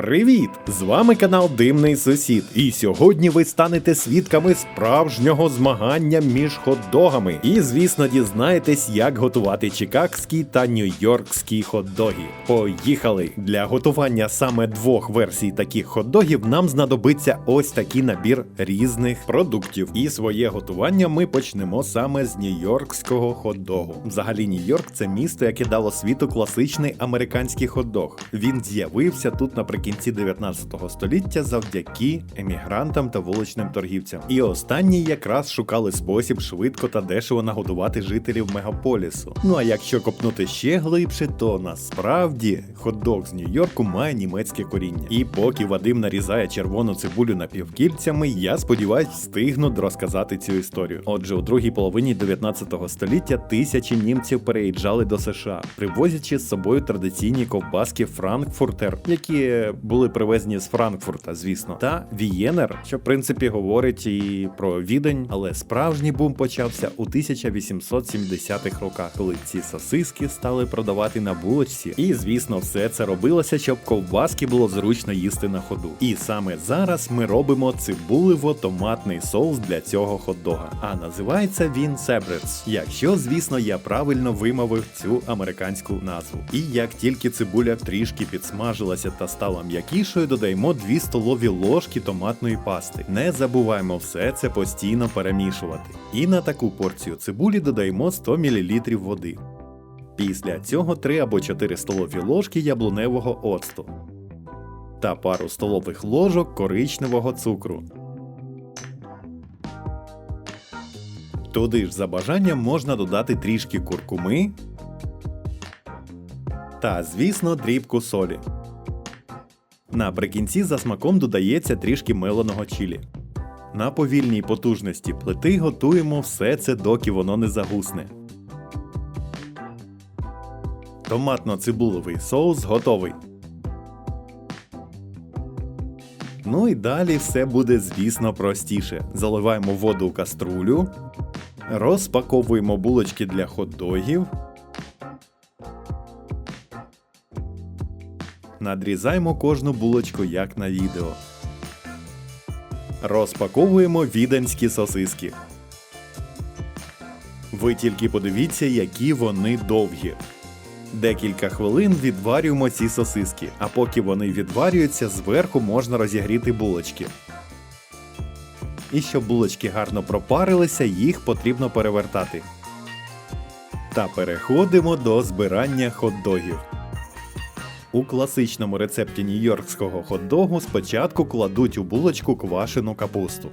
Привіт! З вами канал Димний Сусід. І сьогодні ви станете свідками справжнього змагання між хот-догами. І, звісно, дізнаєтесь, як готувати чикагські та нью-йоркські хот-доги. Поїхали! Для готування саме двох версій таких хот-догів нам знадобиться ось такий набір різних продуктів. І своє готування ми почнемо саме з нью-йоркського хот-догу. Взагалі, Нью-Йорк це місто, яке дало світу класичний американський хот-дог. Він з'явився тут наприкінці 19 століття завдяки емігрантам та вуличним торгівцям. І останні якраз шукали спосіб швидко та дешево нагодувати жителів мегаполісу. Ну а якщо копнути ще глибше, то насправді хот-дог з Нью-Йорку має німецьке коріння. І поки Вадим нарізає червону цибулю напівкільцями, я сподіваюсь, встигну розказати цю історію. Отже, у другій половині 19 століття тисячі німців переїжджали до США, привозячи з собою традиційні ковбаски Франкфуртер, які були привезені з Франкфурта, звісно, та Вієнер, що в принципі говорить і про відень, але справжній бум почався у 1870-х роках, коли ці сосиски стали продавати на булочці. І звісно, все це робилося, щоб ковбаски було зручно їсти на ходу. І саме зараз ми робимо цибулево-томатний соус для цього хот-дога. А називається він Себрец, якщо, звісно, я правильно вимовив цю американську назву. І як тільки цибуля трішки підсмажилася та стала м'якішою, додаємо 2 столові ложки томатної пасти. Не забуваємо все це постійно перемішувати. І на таку порцію цибулі додаємо 100 мл води. Після цього 3 або 4 столові ложки яблуневого оцту та пару столових ложок коричневого цукру. Туди ж за бажанням можна додати трішки куркуми та, звісно, дрібку солі. Наприкінці за смаком додається трішки меленого чилі. На повільній потужності плити готуємо все це, доки воно не загусне. Томатно-цибулевий соус готовий. Ну і далі все буде, звісно, простіше. Заливаємо воду у каструлю, розпаковуємо булочки для хот-догів. Надрізаємо кожну булочку як на відео. Розпаковуємо віденські сосиски. Ви тільки подивіться, які вони довгі. Декілька хвилин відварюємо ці сосиски, а поки вони відварюються, зверху можна розігріти булочки. І щоб булочки гарно пропарилися, їх потрібно перевертати. Та переходимо до збирання хот-догів. У класичному рецепті нью-йоркського хот-догу спочатку кладуть у булочку квашену капусту.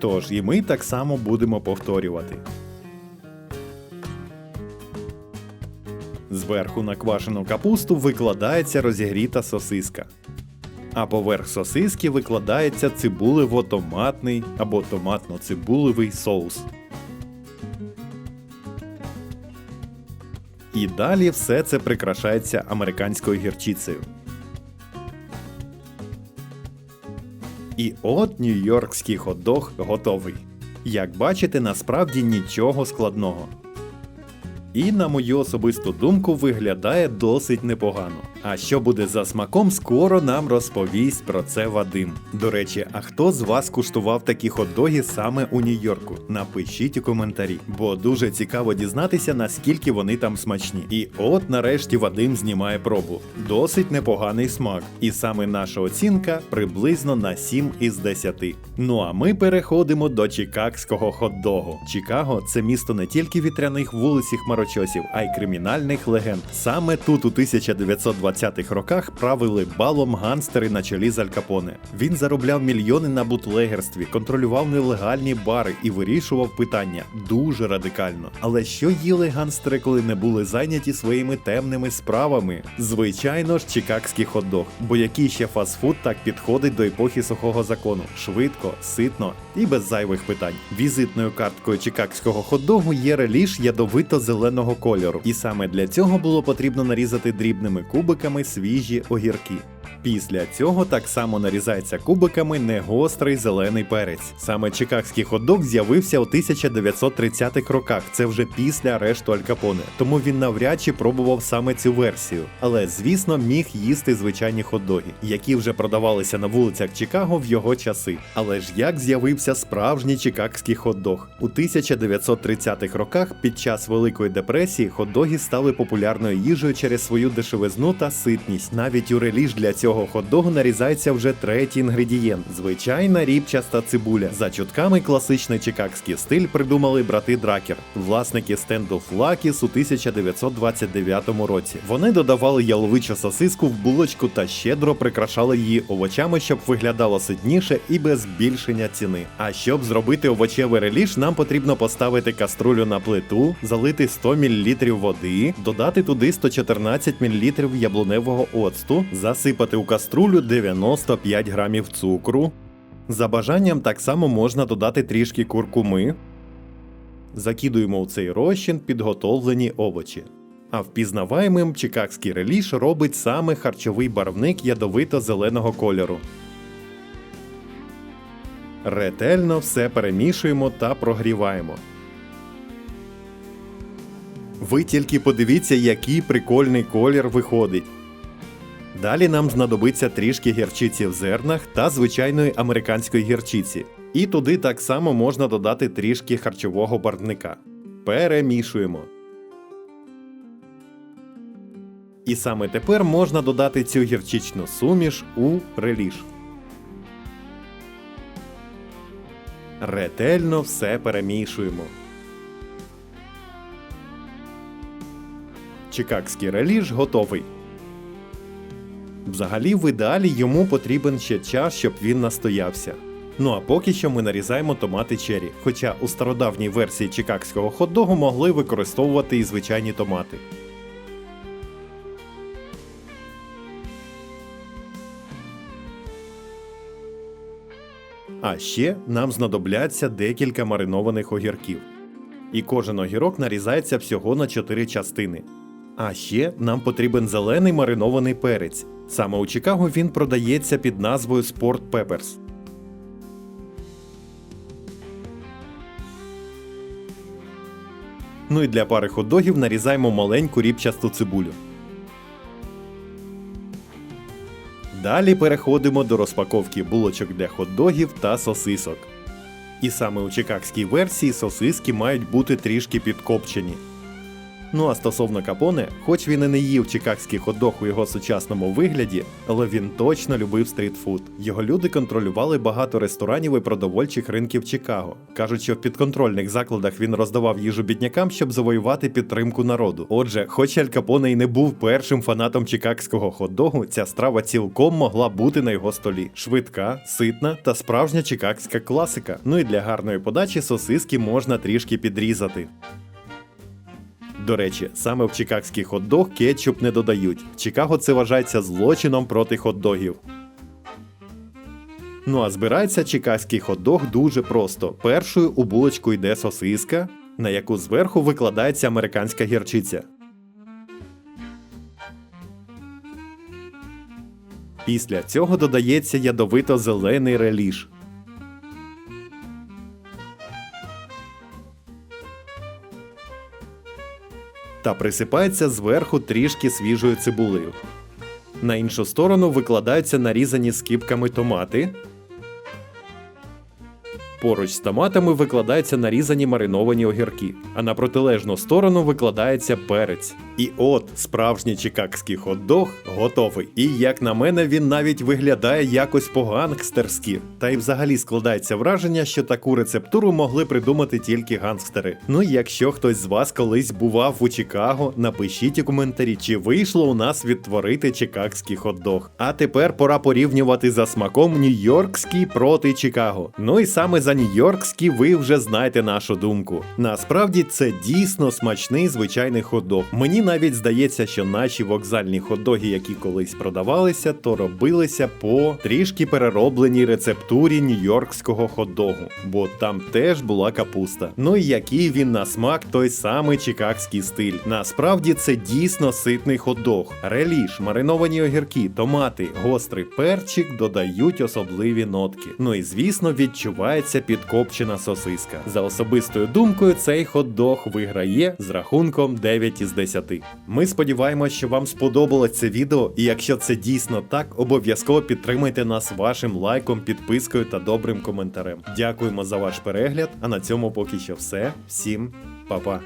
Тож і ми так само будемо повторювати. Зверху на квашену капусту викладається розігріта сосиска. А поверх сосиски викладається цибулево-томатний або томатно-цибулевий соус. І далі все це прикрашається американською гірчицею. І от нью-йоркський хот-дог готовий. Як бачите, насправді нічого складного. І, на мою особисту думку, виглядає досить непогано. А що буде за смаком, скоро нам розповість про це Вадим. До речі, а хто з вас куштував такі хот-доги саме у Нью-Йорку? Напишіть у коментарі, бо дуже цікаво дізнатися, наскільки вони там смачні. І от нарешті Вадим знімає пробу. Досить непоганий смак. І саме наша оцінка приблизно на 7 із 10. Ну а ми переходимо до чикагського хот-догу. Чикаго це місто не тільки вітряних вулиць і хмарочосів, а й кримінальних легенд. Саме тут у 1920-х роках правили балом ганстери на чолі з Аль Капоне. Він заробляв мільйони на бутлегерстві, контролював нелегальні бари і вирішував питання дуже радикально. Але що їли ганстери, коли не були зайняті своїми темними справами? Звичайно ж, чикагський хот-дог, бо який ще фастфуд так підходить до епохи сухого закону, швидко, ситно і без зайвих питань. Візитною карткою чикагського хот-догу є реліш ядовито-зеленого кольору, і саме для цього було потрібно нарізати дрібними кубиками свіжі огірки. Після цього так само нарізається кубиками негострий зелений перець. Саме чикагський хот-дог з'явився у 1930-х роках. Це вже після арешту Аль Капоне. Тому він навряд чи пробував саме цю версію. Але звісно міг їсти звичайні хот-доги, які вже продавалися на вулицях Чикаго в його часи. Але ж як з'явився справжній чикагський хот-дог? У 1930-х роках під час Великої депресії хот-доги стали популярною їжею через свою дешевизну та ситність. Навіть у реліж для цього хот-догу нарізається вже третій інгредієнт звичайна рібчаста цибуля. За чутками класичний чикагський стиль придумали брати Дракер, власники стенду Флакіс у 1929 році. Вони додавали яловичу сосиску в булочку та щедро прикрашали її овочами, щоб виглядало ситніше і без збільшення ціни. А щоб зробити овочевий реліш, нам потрібно поставити каструлю на плиту, залити 100 мл води, додати туди 114 мл яблуневого оцту, засипати у каструлю 95 грамів цукру. За бажанням так само можна додати трішки куркуми. Закидуємо у цей розчин підготовлені овочі. А впізнаваємим чикагський реліш робить саме харчовий барвник ядовито-зеленого кольору. Ретельно все перемішуємо та прогріваємо. Ви тільки подивіться, який прикольний колір виходить. Далі нам знадобиться трішки гірчиці в зернах та звичайної американської гірчиці. І туди так само можна додати трішки харчового барвника. Перемішуємо. І саме тепер можна додати цю гірчичну суміш у реліш. Ретельно все перемішуємо. Чикагський реліш готовий. Взагалі, в ідеалі йому потрібен ще час, щоб він настоявся. Ну а поки що ми нарізаємо томати чері, хоча у стародавній версії чикагського хот-догу могли використовувати і звичайні томати. А ще нам знадобляться декілька маринованих огірків. І кожен огірок нарізається всього на 4 частини. А ще нам потрібен зелений маринований перець. Саме у Чикаго він продається під назвою Sport Peppers. Ну і для пари хот-догів нарізаємо маленьку рібчасту цибулю. Далі переходимо до розпаковки булочок для хот-догів та сосисок. І саме у чикагській версії сосиски мають бути трішки підкопчені. Ну а стосовно капоне, хоч він і не їв чикагський хот-дог у його сучасному вигляді, але він точно любив стрітфуд. Його люди контролювали багато ресторанів і продовольчих ринків Чикаго. Кажуть, що в підконтрольних закладах він роздавав їжу біднякам, щоб завоювати підтримку народу. Отже, хоч Аль Капоне і не був першим фанатом чикагського хот-догу, ця страва цілком могла бути на його столі. Швидка, ситна та справжня чикагська класика. Ну і для гарної подачі сосиски можна трішки підрізати. До речі, саме в чикагський хот-дог кетчуп не додають. Чикаго це вважається злочином проти хот-догів. Ну а збирається чикагський хот-дог дуже просто. Першою у булочку йде сосиска, на яку зверху викладається американська гірчиця. Після цього додається ядовито-зелений реліш. Та присипається зверху трішки свіжою цибулею. На іншу сторону викладаються нарізані скипками томати. Поруч з томатами викладаються нарізані мариновані огірки, а на протилежну сторону викладається перець. І от справжній чикагський хот-дог готовий. І як на мене, він навіть виглядає якось по-гангстерськи. Та й взагалі складається враження, що таку рецептуру могли придумати тільки гангстери. Ну і якщо хтось з вас колись бував у Чикаго, напишіть у коментарі, чи вийшло у нас відтворити чикагський хот-дог. А тепер пора порівнювати за смаком Нью-Йоркський проти Чикаго. Ну і саме за нью-йоркські, ви вже знаєте нашу думку. Насправді це дійсно смачний звичайний хот-дог. Мені навіть здається, що наші вокзальні хот-доги, які колись продавалися, то робилися по трішки переробленій рецептурі нью-йоркського хот-догу, бо там теж була капуста. Ну і який він на смак, той самий чикагський стиль. Насправді це дійсно ситний хот-дог. Реліш, мариновані огірки, томати, гострий перчик додають особливі нотки. Ну і звісно, відчувається підкопчена сосиска. За особистою думкою, цей хот-дог виграє з рахунком 9 із 10. Ми сподіваємось, що вам сподобалось це відео, і якщо це дійсно так, обов'язково підтримайте нас вашим лайком, підпискою та добрим коментарем. Дякуємо за ваш перегляд. А на цьому поки що все. Всім па-па.